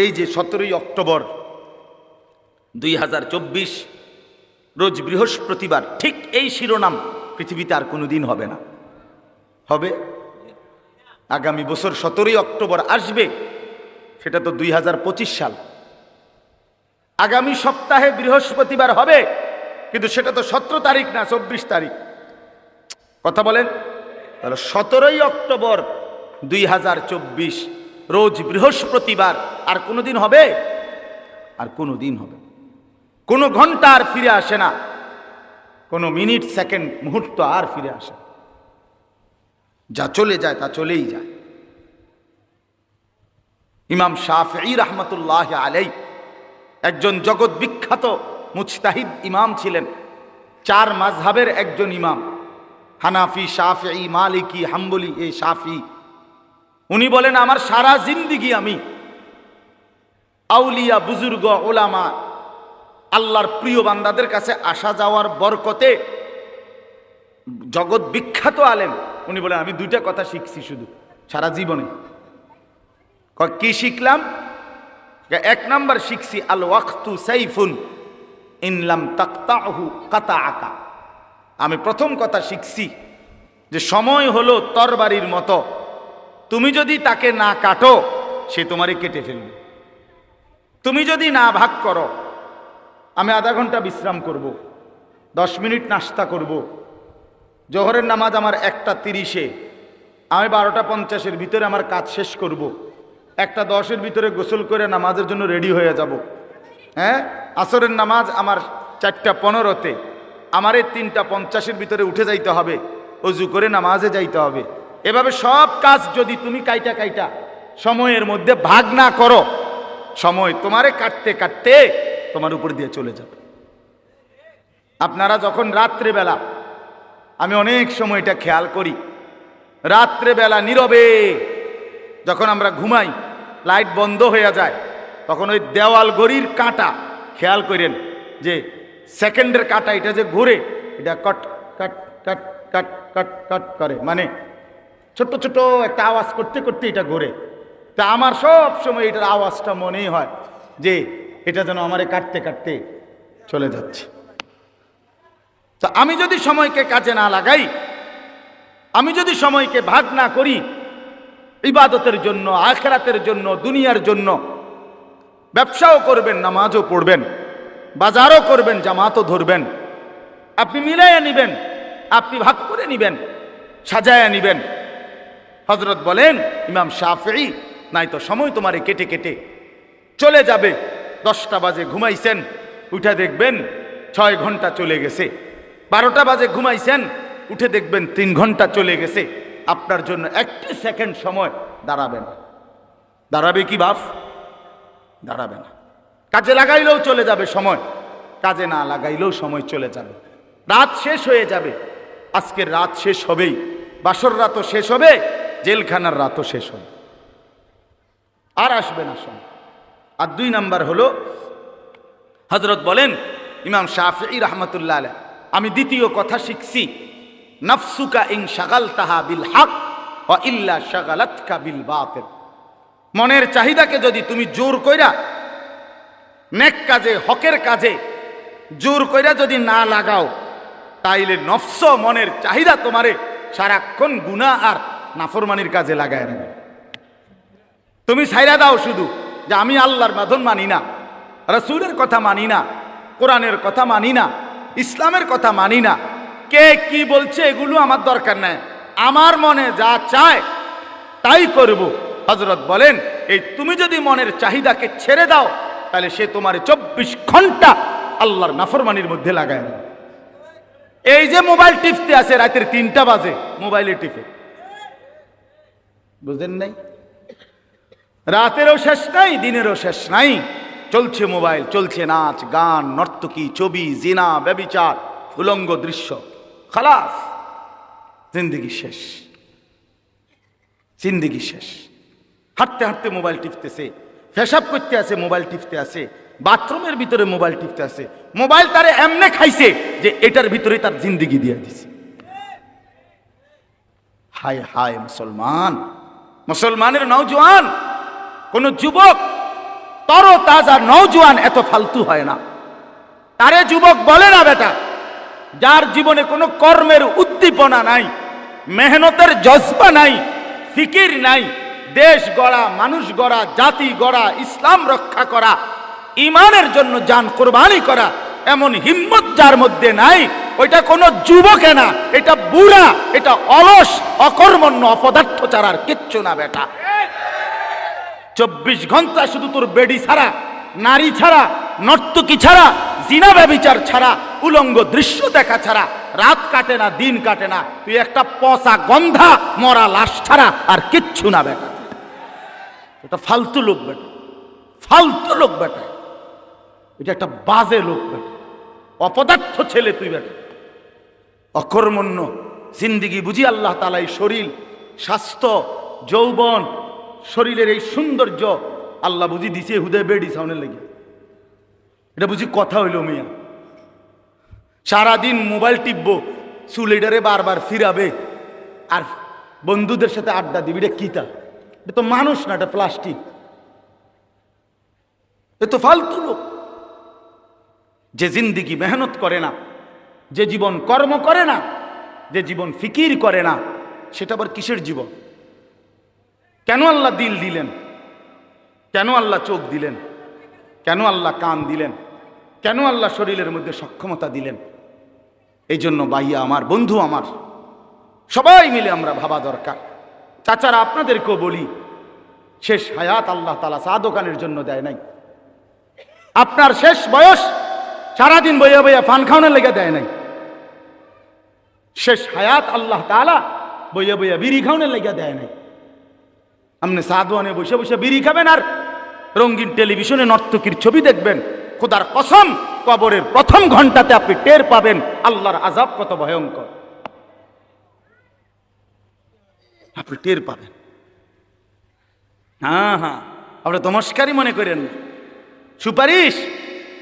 এই যে সতেরোই অক্টোবর দুই হাজার চব্বিশ, রোজ বৃহস্পতিবার, ঠিক এই শিরোনাম পৃথিবীতে আর কোনো দিন হবে না। হবে? আগামী বছর সতেরোই অক্টোবর আসবে, সেটা তো দুই হাজার পঁচিশ সাল। আগামী সপ্তাহে বৃহস্পতিবার হবে, কিন্তু সেটা তো সতেরো তারিখ না, চব্বিশ তারিখ। কথা বলেন? তাহলে সতেরোই অক্টোবর দুই হাজার চব্বিশ রোজ বৃহস্পতিবার, আর কোনো দিন হবে? আর কোনো দিন হবে। কোনো ঘণ্টা আর ফিরে আসে না। কোনো মিনিট, সেকেন্ড, মুহূর্ত আর ফিরে আসে যা চলে যায়, তা চলেই যায়। ইমাম শাফি রহমতুল্লাহ আলাই একজন জগৎ বিখ্যাত মুজতাহিদ ইমাম ছিলেন। চার মাঝহাবের একজন ইমাম। হানাফি শাফি মালিকি, হাম্বলি এই শাফি উনি বলেন, আমার সারা জিন্দিগি আমি আউলিয়া, বুজুর্গ, ওলামা, আল্লাহর প্রিয় বান্দাদের কাছে আসা যাওয়ার বরকতে জগৎ বিখ্যাত আলেম। উনি বলেন, আমি দুইটা কথা শিখছি শুধু, সারা জীবনে। কি শিখলাম? এক নাম্বার শিখছি, আল ওয়াক্তু সাইফুন ইনলাম তাক্তাহু কাতা আকা আমি প্রথম কথা শিখছি যে সময় হলো তরবারির মতো। তুমি যদি তাকে না কাটো, সে তোমারে কেটে ফেলবে তুমি যদি না ভাগ করো, আমি আধা ঘণ্টা বিশ্রাম করব। দশ মিনিট নাস্তা করব। জোহরের নামাজ আমার একটা তিরিশে, আমি বারোটা পঞ্চাশের ভিতরে আমার কাজ শেষ করব। একটা দশের ভিতরে গোসল করে নামাজের জন্য রেডি হয়ে যাব হ্যাঁ আসরের নামাজ আমার চারটা পনেরোতে, আমার তিনটা পঞ্চাশের ভিতরে উঠে যাইতে হবে, অজু করে নামাজে যাইতে হবে এভাবে সব কাজ যদি তুমি কাইটা কাইটা সময়ের মধ্যে ভাগ না করো, সময় তোমারে কাটতে কাটতে তোমার উপর দিয়ে চলে যাবে। আপনারা যখন রাত্রেবেলা, আমি অনেক সময় এটা খেয়াল করি, রাত্রেবেলা নীরবে যখন আমরা ঘুমাই, লাইট বন্ধ হয়ে যায়, তখন ওই দেওয়াল গড়ির কাঁটা খেয়াল করেন যে সেকেন্ডের কাঁটা এটা যে ঘুরে, এটা কট, কাট কাট কাট কাট কাট করে। মানে ছোট্ট ছোট একটা আওয়াজ করতে করতে এটা ঘোরে। তা আমার সব সময় এটার আওয়াজটা মনেই হয় যে এটা যেন আমারে কাটতে কাটতে চলে যাচ্ছে। তা আমি যদি সময়কে কাজে না লাগাই, আমি যদি সময়কে ভাগ না করি, ইবাদতের জন্য, আখেরাতের জন্য, দুনিয়ার জন্য, ব্যবসাও করবেন, নামাজও পড়বেন, বাজারও করবেন, জামাতও ধরবেন, আপনি মিলাইয়া নিবেন, আপনি ভাগ করে নিবেন সাজায়া নিবেন হজরত বলেন, ইমাম শাফি নাই তো সময় তোমারে কেটে কেটে। চলে যাবে, দশটা বাজে ঘুমাইছেন, উঠে দেখবেন ছয় ঘণ্টা চলে গেছে। বারোটা বাজে ঘুমাইছেন, উঠে দেখবেন তিন ঘণ্টা চলে গেছে। আপনার জন্য একটি সেকেন্ড সময় দাঁড়াবে না। দাঁড়াবে কি বাপ? দাঁড়াবে না। কাজে লাগাইলেও চলে যাবে সময়। কাজে না লাগাইলেও সময় চলে যাবে। রাত শেষ হয়ে যাবে। আজকের রাত শেষ হবেই। বাসর রাতও শেষ হবে। জেলখানার রাতও শেষ হবে আর আসবে না সময়। আর দুই নাম্বার হলো হজরত বলেন, ইমাম শাফি রহমতুল্লাহ আমি দ্বিতীয় কথা শিখছি, নফসুকা ইং শাগাল তাহা বিল হক ও ইল্লা শাগালাতকা বিল বাতিল। মনের চাহিদাকে যদি তুমি জোর কইরা, নেক কাজে, হকের কাজে জোর কইরা যদি না লাগাও, তাইলে নফস মনের চাহিদা তোমারে সারাক্ষণ গুণা আর নাফরমানির কাজে লাগায় নেবে। তুমি সাইরা দাও শুধু যে আমি আল্লাহর বাঁধন মানি না, রসুলের কথা মানি না, কোরআনের কথা মানি না, ইসলামের কথা মানি না। কে কি বলছে এগুলো আমার দরকার নাই। আমার মনে যা চায় তাই করব। হজরত বলেন, এই তুমি যদি মনের চাহিদাকে ছেড়ে দাও, তাহলে সে তোমার চব্বিশ ঘণ্টা আল্লাহর নাফরমানির মধ্যে লাগায় এই যে মোবাইল টিপতে আছে, রাতের তিনটা বাজে, মোবাইলে টিপে। বুঝলেন নাই? রাতেরও শেষ নাই, দিনেরও শেষ নাই। চলছে মোবাইল, চলছে নাচ, গান, নর্তকী, ছবি, জিনা, ব্যবিচার, উলঙ্গ দৃশ্য। খালাস, জিন্দিগি শেষ। জিন্দিগি শেষ। হাঁটতে হাঁটতে মোবাইল টিপতেছে, ফেসাব করতে আছে, মোবাইল টিপতে আছে, বাথরুমের ভিতরে মোবাইল টিপতে আছে। মোবাইল তারে এমনে খাইছে যে এটার ভিতরে তার জিন্দিগি দিয়ে দিছে। হায় হায় মুসলমান! মুসলমানের নওজোয়ান, কোন যুবক তর তাজা নৌজওয়ান এত ফালতু হয় না। তারে যুবক বলে না বেটা, যার জীবনে কোনো কর্মের উদ্দীপনা নাই, মেহনতের জজবা নাই, ফিকির নাই, দেশ গড়া, মানুষ গড়া, জাতি গড়া, ইসলাম রক্ষা করা, ইমানের জন্য যান কোরবানি করা, এমন হিম্মত যার মধ্যে নাই ওইটা কোনো যুবকে না, এটা বুড়া, এটা অলস, অকর্মণ্য, অপদার্থ ছাড়ার কিচ্ছু না বেটা। চব্বিশ ঘণ্টা শুধু তোর বেডি ছাড়া, নারী ছাড়া, নর্তকী ছাড়া, জিনা ব্যবিচার ছাড়া, উলঙ্গ দৃশ্য দেখা ছাড়া, রাত কাটে না, দিন কাটে না, তুই একটা পচা গন্ধা, মরা লাশ ছাড়া আর কিচ্ছু না বেটা। এটা ফালতু লোক বেটা, ফালতু লোক বেটা। এটা একটা বাজে লোক বেটা। অপদার্থ ছেলে তুই বেটা। অকর্মণ্য, জিন্দিগি বুঝি আল্লাহ তালা এই শরীর, স্বাস্থ্য, যৌবন, শরীরের এই সৌন্দর্য আল্লাহ বুঝি দিছে হুদে বেডি সাউনের লাগে। এটা বুঝি কথা হইল মিয়া। সারাদিন মোবাইল টিপবো চুলেডারে বারবার ফিরাবে, আর বন্ধুদের সাথে আড্ডা দিবি, এটা কিতা এটা তো মানুষ না, এটা প্লাস্টিক। এ তো ফালতু লোক। যে জিন্দিগি মেহনত করে না যে জীবন কর্ম করে না, যে জীবন ফিকির করে না, সেটা আবার কিসের জীবন? কেন আল্লাহ দিল দিলেন? কেন আল্লাহ চোখ দিলেন? কেন আল্লাহ কান দিলেন? কেন আল্লাহ শরীরের মধ্যে সক্ষমতা দিলেন? এই জন্য বাইয়া আমার, বন্ধু আমার, সবাই মিলে আমরা ভাবা দরকার। চাচারা, আপনাদেরকেও বলি, শেষ হায়াত আল্লাহ তালা চা দোকানের জন্য দেয় নাই। আপনার শেষ বয়স সারাদিন বইয়া বইয়া ফান খাওয়ানোর লেগে দেয় নাই। শেষ হায়াত আল্লাহ তালা বইয়া বইয়া বিড়ি খাওয়ানোর লেগে দেয় নাই। আপনি সাদওয়ানে বসে বসে বিড়ি খাবেন আর রঙিন টেলিভিশনে নর্তকীর ছবি দেখবেন। খোদার কসম, কবরের প্রথম ঘন্টাতে আপনি টের পাবেন আল্লাহর আজাব কত ভয়ঙ্কর। আপনি টের পাবেন। হ্যাঁ হ্যাঁ আপনি তমস্কারই মনে করেন। সুপারিশ,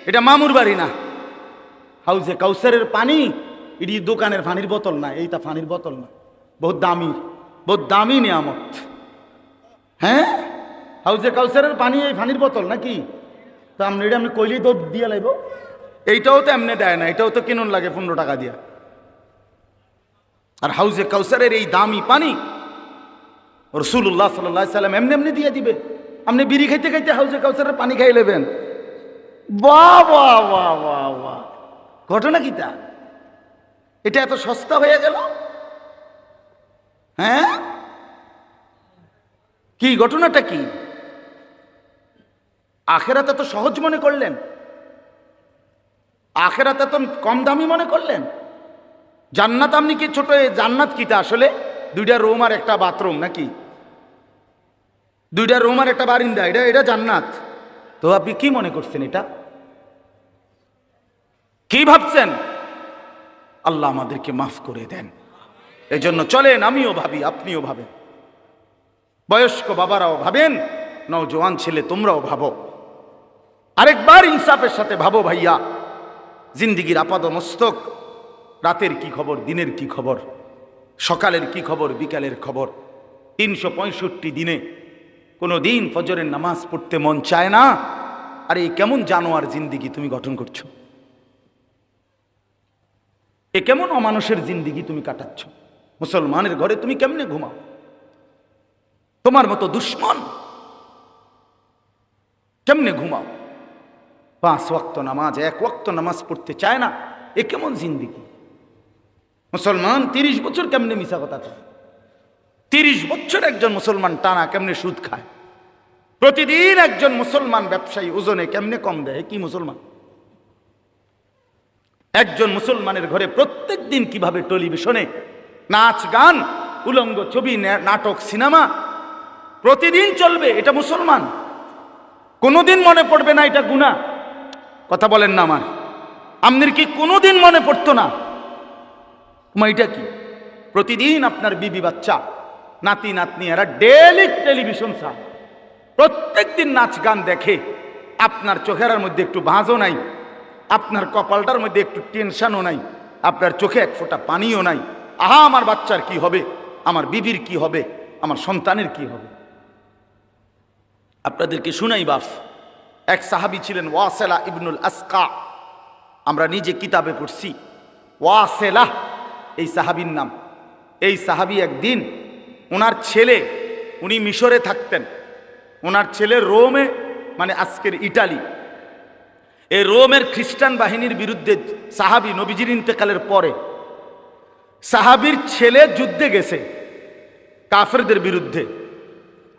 এটা মামুর বাড়ি না। হাউজে কাউসারের পানি এটি দোকানের পানির বোতল না, এইটা পানির বোতল না। বহুত দামি বহুত দামি নিয়ামত। হ্যাঁ? হাউজে কাউসারের পানি এই পানির বোতল নাকি? তো আপনি এটা আপনি কইলেই তো দিয়ে লাইব। এইটাও তো এমনি দেয় না, এটাও তো কিনুন লাগে পনেরো টাকা দিয়া। আর হাউজে কাউসারের এই দামি পানি রসুল্লাহ সাল্লাহ সাল্লাম এমনি এমনি দিয়ে দিবে। আপনি বিড়ি খাইতে খাইতে হাউজে কাউসারের পানি খাই নেবেন বাহ বাহ বাহ বাহ বাহ। ঘটনা কি তা? এটা এত সস্তা হয়ে গেল? হ্যাঁ? কি, ঘটনাটা কি? আখেরাতে তো সহজ মনে করলেন। আখেরাতে তো কম দামি মনে করলেন। জান্নাত আপনি কি ছোট জান্নাত কিটা আসলে? দুইটা রুম আর একটা বাথরুম নাকি? দুইটা রুম আর একটা বারিন্দা, এটা এটা জান্নাত। তো আপনি কি মনে করছেন এটা? কি ভাবছেন? আল্লাহ আমাদেরকে মাফ করে দেন। এই জন্য চলেন, আমিও ভাবি, আপনিও ভাবেন। বয়স্ক বাবারাও ভাবেন, নওজোয়ান ছেলে তোমরাও ভাবো। আরেকবার ইনসাফের সাথে ভাবো ভাইয়া, জিন্দিগির আপাদ মস্তক রাতের কি খবর, দিনের কি খবর, সকালের কি খবর, বিকালের খবর। তিনশো পঁয়ষট্টি দিনে কোনো দিন ফজরের নামাজ পড়তে মন চায় না। আর, এই কেমন জানোয়ার জিন্দিগি তুমি গঠন করছ? এ কেমন অমানুষের জিন্দিগি তুমি কাটাচ্ছ? মুসলমানের ঘরে তুমি কেমনে ঘুমাও? তোমার মতো দুশ্মন কেমনে ঘুমাও? পাঁচ ওয়াক্ত নামাজ, এক ওয়াক্ত নামাজ পড়তে চায় না, এ কেমন জিন্দিগি? মুসলমান তিরিশ বছর কেমনে মিশা কথা তিরিশ বছর একজন মুসলমান টানা কেমনে সুদ খায়? প্রতিদিন একজন মুসলমান ব্যবসায়ী ওজনে কেমনে কম দেয়? কি মুসলমান? একজন মুসলমানের ঘরে প্রত্যেক দিন কীভাবে টেলিভিশনে নাচ, গান, উলঙ্গ ছবি নাটক, সিনেমা, প্রতিদিন চলবে, এটা মুসলমান। কোনোদিন মনে পড়বে না এটা গুণা কথা বলেন না আমার। আপনার কি কোনোদিন মনে পড়তো না? এটা কি? প্রতিদিন আপনার বিবি বাচ্চা, নাতি নাতনি এরা ডেলি টেলিভিশন সা প্রত্যেক দিন নাচ, গান দেখে আপনার চোখের মধ্যে একটু ভাঁজও নাই। আপনার কপালটার মধ্যে একটু টেনশনও নাই, আপনার চোখে এক ফোঁটা পানিও নাই। আহা, আমার বাচ্চার কি হবে? আমার বিবির কি হবে? আমার সন্তানের কি হবে? আপনাদেরকে শুনাই বাফ, এক সাহাবি ছিলেন ওয়াসেলা ইবনুল আসকা। আমরা নিজে কিতাবে পড়ছি, ওয়াসেলা, এই সাহাবির নাম। এই সাহাবি একদিন ওনার ছেলে, উনি মিশরে থাকতেন। ওনার ছেলে রোমে মানে আজকের ইটালি এই রোমের খ্রিস্টান বাহিনীর বিরুদ্ধে সাহাবি নবীজির ইন্তেকালের পরে সাহাবির ছেলে যুদ্ধে গেছে কাফেরদের বিরুদ্ধে।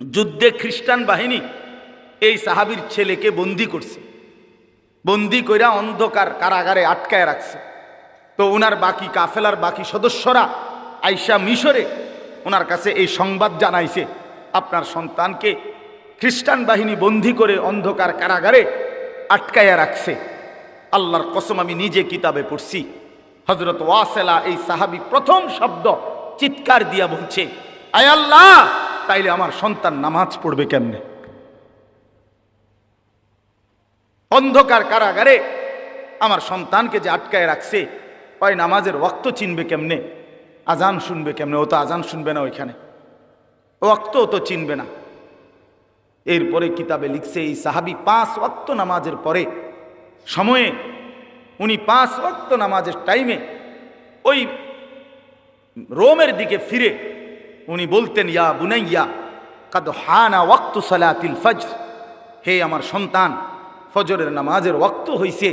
যুদ্ধে খ্রিস্টান বাহিনী এই সাহাবির ছেলেকে বন্দি করছে। বন্দি কইরা অন্ধকার কারাগারে আটকায় রাখছে। তো ওনার বাকি কাফেলার বাকি সদস্যরা আইসা মিশরে ওনার কাছে এই সংবাদ জানাইছে, আপনার সন্তানকে খ্রিস্টান বাহিনী বন্দি করে অন্ধকার কারাগারে আটকায়া রাখছে। আল্লাহর কসম আমি নিজে কিতাবে পড়ছি। হজরত ওয়াসেলা এই সাহাবি প্রথম শব্দ চিৎকার দিয়া বলছে, আয় আল্লাহ, তাইলে আমার সন্তান নামাজ পড়বে কেমনে? অন্ধকার কারাগারে আমার সন্তানকে যে আটকায় রাখছে, ওই নামাজের ওক্ত চিনবে কেমনে? আজান শুনবে কেমনে? ও তো আজান শুনবে না ওইখানে। ওক্ত ও তো চিনবে না। এরপরে কিতাবে লিখছে, এই সাহাবি পাঁচ ওয়াক্ত নামাজের পরে সময়ে উনি পাঁচ ওয়াক্ত নামাজের টাইমে ওই রোমের দিকে ফিরে উনি বলতেন, ইয়া বুনাইয়া, কাদ হানা ওয়াক্ত সালাতিল ফজর। হে আমার সন্তান, ফজরের নামাজের ওয়াক্ত হইছে।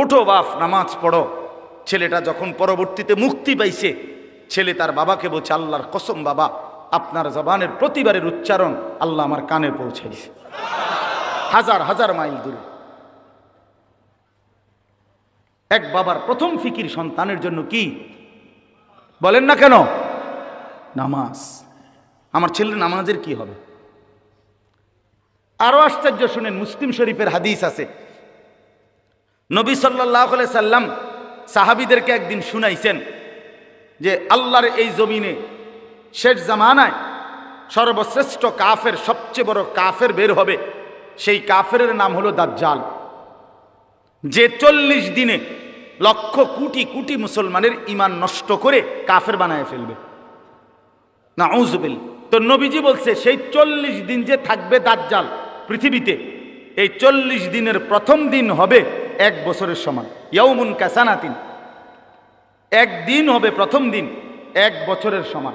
ওঠো বাপ, নামাজ পড়ো। ছেলেটা যখন পরবর্তীতে মুক্তি পাইছে, ছেলে তার বাবাকে বলছে, আল্লাহর কসম বাবা আপনার জবানের প্রতিবারের উচ্চারণ আল্লাহ আমার কানে পৌঁছাইছে হাজার হাজার মাইল দূরে। এক বাবার প্রথম ফিকির সন্তানের জন্য কি? বলেন না কেন? নামাজ। আমার ছেলের নামাজের কি হবে? আরও আশ্চর্য শুনেন, মুসলিম শরীফের হাদিস আছে। নবী সাল্লাহ সাল্লাম সাহাবিদেরকে একদিন শুনাইছেন যে আল্লাহর এই জমিনে শেষ জামানায় সর্বশ্রেষ্ঠ কাফের, সবচেয়ে বড় কাফের বের হবে। সেই কাফের নাম হলো দাজ্জাল। যে চল্লিশ দিনে লক্ষ কোটি কোটি মুসলমানের ইমান নষ্ট করে কাফের বানায় ফেলবে। না উজবিল তো নবীজি বলছে, সেই চল্লিশ দিন যে থাকবে দাজ্জাল পৃথিবীতে, এই চল্লিশ দিনের প্রথম দিন হবে এক বছরের সমান। ইয়ৌমুন কাসানাতিন। একদিন হবে প্রথম দিন, এক বছরের সমান।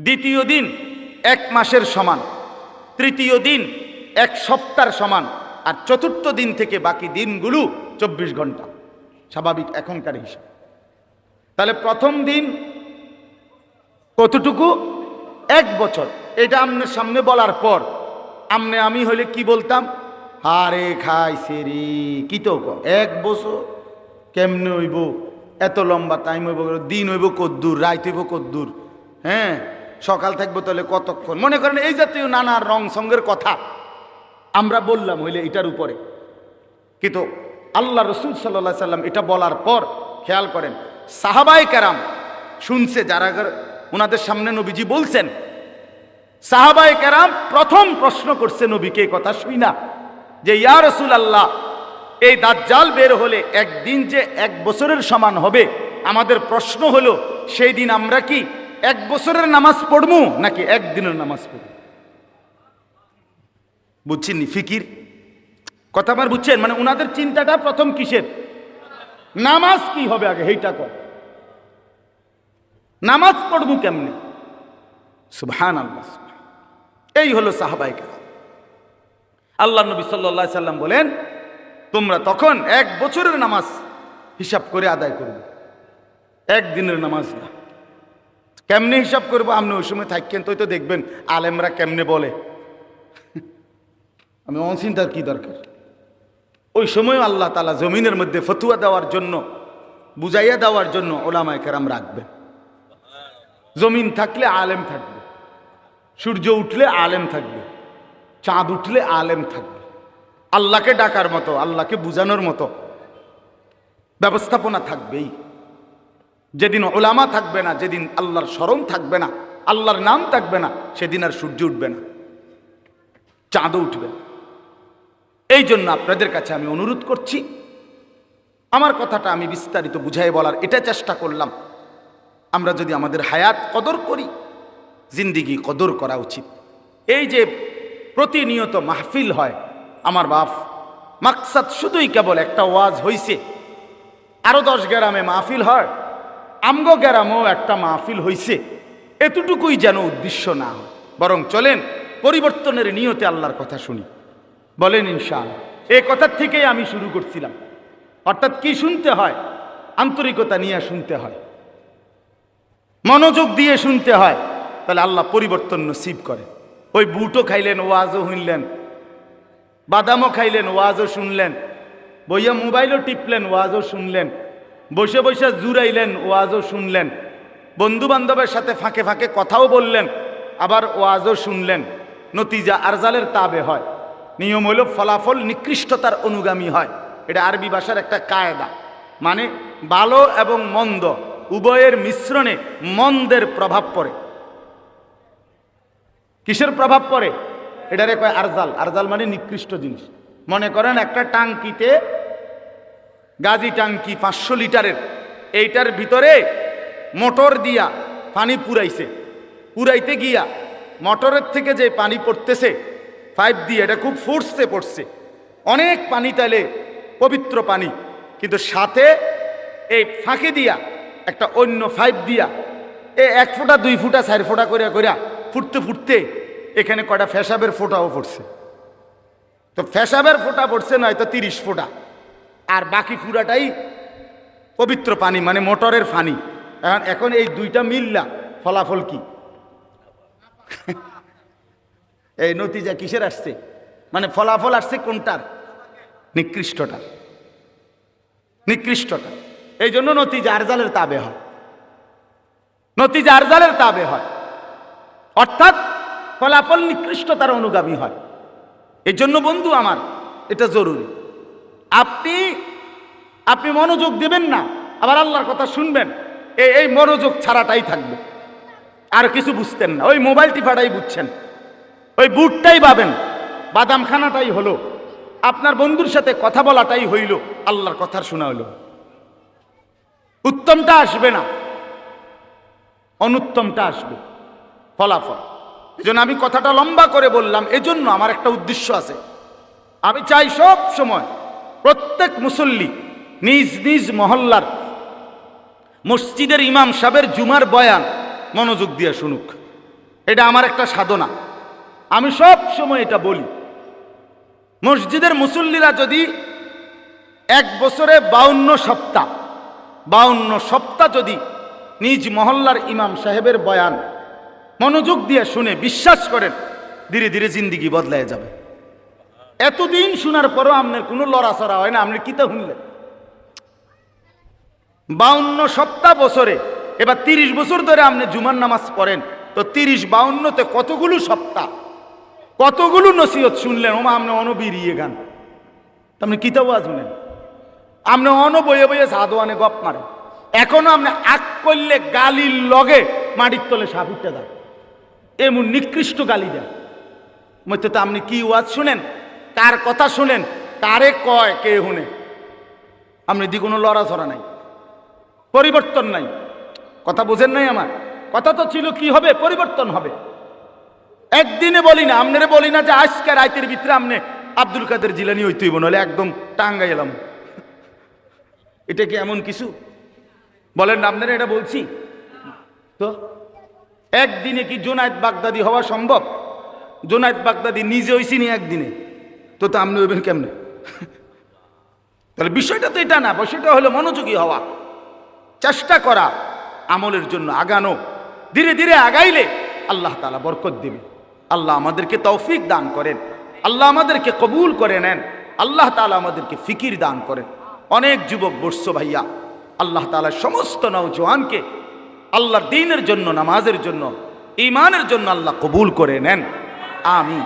দ্বিতীয় দিন এক মাসের সমান, তৃতীয় দিন এক সপ্তাহের সমান, আর চতুর্থ দিন থেকে বাকি দিনগুলো চব্বিশ ঘণ্টা। স্বাভাবিক এখনকার হিসাব। তাহলে প্রথম দিন কতটুকু? এক বছর। এটা আপনার সামনে বলার পর, আমনে আমি হলে কি বলতাম? হারে খাইছে রে কি তো এক বছর। কেমনে হইব? এত লম্বা টাইম হইব, দিন হইব কদ্দূর রাইত হইব কদ্দূর। হ্যাঁ? সকাল থাকব তাহলে কতক্ষণ? মনে করেন এই জাতীয় নানা রং সঙ্গের কথা। আমরা বললাম হইলে এটার উপরে। কিন্তু আল্লাহ রসুল সাল্লাহ সাল্লাম এটা বলার পর খেয়াল করেন সাহাবাই কারাম শুনছে যারা ওনাদের সামনে নবীজি বলছেন সাহাবাই কারাম প্রথম প্রশ্ন করছে নবীকে কথা শুই না, যে ইয়া রসুল আল্লাহ এই দাজ্জাল বের হলে একদিন যে এক বছরের সমান হবে, আমাদের প্রশ্ন হলো, সেই দিন আমরা কি এক বছরের নামাজ পড়ব নাকি একদিনের নামাজ পড়ব বুঝছেন নি ফিকির? কথা আমার বুঝছেন? মানে ওনাদের চিন্তাটা প্রথম কিসের? নামাজ কি হবে আগে? সেইটা কর নামাজ পড়ব কেমনে? সুবহান আল্লাহ এই হলো সাহাবাইকা আল্লাহ নবী সাল্লা সাল্লাম বলেন, তোমরা তখন এক বছরের নামাজ হিসাব করে আদায় করবে। একদিনের নামাজ না। কেমনে হিসাব করব? আপনি ওই সময় থাকেন তো তো দেখবেন আলেমরা কেমনে বলে। আমি অনচিন্তার কি দরকার? ওই সময় আল্লাহ তালা জমিনের মধ্যে ফতুয়া দেওয়ার জন্য বুঝাইয়া দেওয়ার জন্য ওলামায় কেরাম রাখবেন। জমিন থাকলে আলেম থাকবে। সূর্য উঠলে আলেম থাকবে। চাঁদ উঠলে আলেম থাকবে। আল্লাহকে ডাকার মতো আল্লাহকে বুঝানোর মতো ব্যবস্থাপনা থাকবেই। যেদিন ওলামা থাকবে না, যেদিন আল্লাহর স্মরণ থাকবে না, আল্লাহর নাম থাকবে না, সেদিন আর সূর্য উঠবে না। চাঁদও উঠবে। এই জন্য আপনাদের কাছে আমি অনুরোধ করছি, আমার কথাটা আমি বিস্তারিত বুঝাই বলার এটা চেষ্টা করলাম। আমরা যদি আমাদের হায়াত কদর করি, জিন্দিগি কদর করা উচিত। এই যে প্রতিনিয়ত মাহফিল হয়, আমার বাপ, মাকসাদ শুধুই কেবল একটা ওয়াজ হইছে আরও দশ গ্রামে মাহফিল হয় আমগো গ্রামেও একটা মাহফিল হইছে। এতটুকুই যেন উদ্দেশ্য না হয়। বরং চলেন, পরিবর্তনের নিয়তে আল্লাহর কথা শুনি। বলেন ইনশাল এ কথার থেকেই আমি শুরু করছিলাম। অর্থাৎ কি শুনতে হয়? আন্তরিকতা নিয়ে শুনতে হয়। মনোযোগ দিয়ে শুনতে হয়। তাহলে আল্লাহ পরিবর্তন নসিব করে ওই বুটও খাইলেন, ওয়াজও শুনলেন। বাদামও খাইলেন, ওয়াজও শুনলেন। বইয়া মোবাইলও টিপলেন, ওয়াজও শুনলেন। বসে বসে জুড়াইলেন, ওয়াজও শুনলেন। বন্ধু বান্ধবের সাথে ফাঁকে ফাঁকে কথাও বললেন, আবার ওয়াজও শুনলেন। নতিজা আরজালের তাবে হয়। নিয়ম হইল ফলাফল নিকৃষ্টতার অনুগামী হয়। এটা আরবি ভাষার একটা কায়দা। মানে ভালো এবং মন্দ, উভয়ের মিশ্রণে মন্দের প্রভাব পড়ে। কিসের প্রভাব পড়ে? এটারে কয় আরজাল। আরজাল মানে নিকৃষ্ট জিনিস। মনে করেন একটা টাঙ্কিতে গাজি টাঙ্কি পাঁচশো লিটারের। এইটার ভিতরে মোটর দিয়া পানি পুরাইছে। পুরাইতে গিয়া মোটরের থেকে যে পানি পড়তেছে, পাইপ দিয়ে এটা খুব ফোর্সে পড়ছে। অনেক পানি তাইলে পবিত্র পানি, কিন্তু সাথে এই ফাঁকে দিয়া একটা অন্য পাইপ দিয়া এ এক ফোঁটা, দুই ফুটা, চার ফোঁটা করিয়া করিয়া ফুটতে ফুটতে এখানে কয়টা ফেসাবের ফোঁটাও পড়ছে। তো ফেসাবের ফোঁটা পড়ছে নয়তো তিরিশ ফোঁটা। আর বাকি ফুরাটাই পবিত্র পানি মানে মোটরের পানি এখন এখন এই দুইটা মিললা, ফলাফল কি? এই নতিজা কিসের আসছে? মানে ফলাফল আসছে কোনটার? নিকৃষ্টটার। নিকৃষ্টটা এই জন্য নতিজা আরজালের তাবে হয়। নতিজা আরজালের তাবে হয়। অর্থাৎ ফলাফল নিকৃষ্টতার অনুগামী হয়। এই জন্য বন্ধু আমার, এটা জরুরি। আপনি আপনি মনোযোগ দেবেন না, আবার আল্লাহর কথা শুনবেন। এই এই মনোযোগ ছাড়াটাই থাকবে। আর কিছু বুঝতেন না। ওই মোবাইল টিফাটাই বুঝছেন। ওই বুটটাই পাবেন। বাদাম খানাটাই হলো। আপনার বন্ধুর সাথে কথা বলাটাই হইল। আল্লাহর কথা শোনা হইল। উত্তমটা আসবে না। অনুত্তমটা আসবে। ফলাফল। এই জন্য আমি কথাটা লম্বা করে বললাম। এজন্য আমার একটা উদ্দেশ্য আছে। আমি চাই সব সময় প্রত্যেক মুসল্লি নিজ নিজ মহল্লার মসজিদের ইমাম সাহেবের জুমার বয়ান মনোযোগ দিয়ে শুনুক। এটা আমার একটা সাধনা। আমি সব সময় এটা বলি। মসজিদের মুসল্লিরা যদি এক বছরে বাউন্ন সপ্তাহ বাউন্ন সপ্তাহ যদি নিজ মহল্লার ইমাম সাহেবের বয়ান মনোযোগ দিয়ে শুনে, বিশ্বাস করেন, ধীরে ধীরে জিন্দিগি বদলায় যাবে। এতদিন শোনার পরও আপনার কোনো লড়াচড়া হয় না আপনি কিতা শুনলেন? বাউন্ন সপ্তাহ বছরে, এবার তিরিশ বছর ধরে আপনি জুমার নামাজ পড়েন, তো তিরিশ বাউন্নতে কতগুলো সপ্তাহ, কতগুলো নসিহত শুনলেন? ওমা আপনি অনবিরিয়ে গান। আপনি কিতাব শুনেন? আপনি অন বইয়ে বইয়ে সাদোয়ানে গপ মারেন এখনও আপনি আগ করলে গালির লগে মাটির তলে সাপুরটা দেন এমন নিকৃষ্ট গালি দেন মধ্যে তো আপনি কি ওয়াজ শুনেন? কার কথা শুনেন, তারে কয় কে শুনে আপনি দি কোনো লড়াছড়া নাই, পরিবর্তন নাই। কথা বোঝেন নাই আমার? কথা তো ছিল কি হবে, পরিবর্তন হবে। একদিনে বলি না আপনারে বলি না যে আজকে রাইতের ভিতরে আপনি আব্দুল কাদের জিলানি হইতেই বনলে একদম টাঙ্গাই এলাম। এটা কি এমন কিছু? বলেন না আপনারা এটা বলছি। তো? একদিনে কি জোনায়েত বাগদাদি হওয়া সম্ভব? জোনায়েত বাগদাদি নিজে হইছি নি একদিনে। তো তো আপনি হইবেন কেমনে? তাহলে বিষয়টা তো এটা না, বিষয়টা হলো মনোযোগী হওয়া। চেষ্টা করা আমলের জন্য আগানো। ধীরে ধীরে আগাইলে আল্লাহ তালা বরকত দেবে। আল্লাহ আমাদেরকে তৌফিক দান করেন। আল্লাহ আমাদেরকে কবুল করে নেন। আল্লাহ তালা আমাদেরকে ফিকির দান করেন। অনেক যুবক বর্ষ ভাইয়া। আল্লাহ তালা সমস্ত নৌজওয়ানকে আল্লাহ দিনের জন্য, নামাজের জন্য ইমানের জন্য আল্লাহ কবুল করে নেন। আমি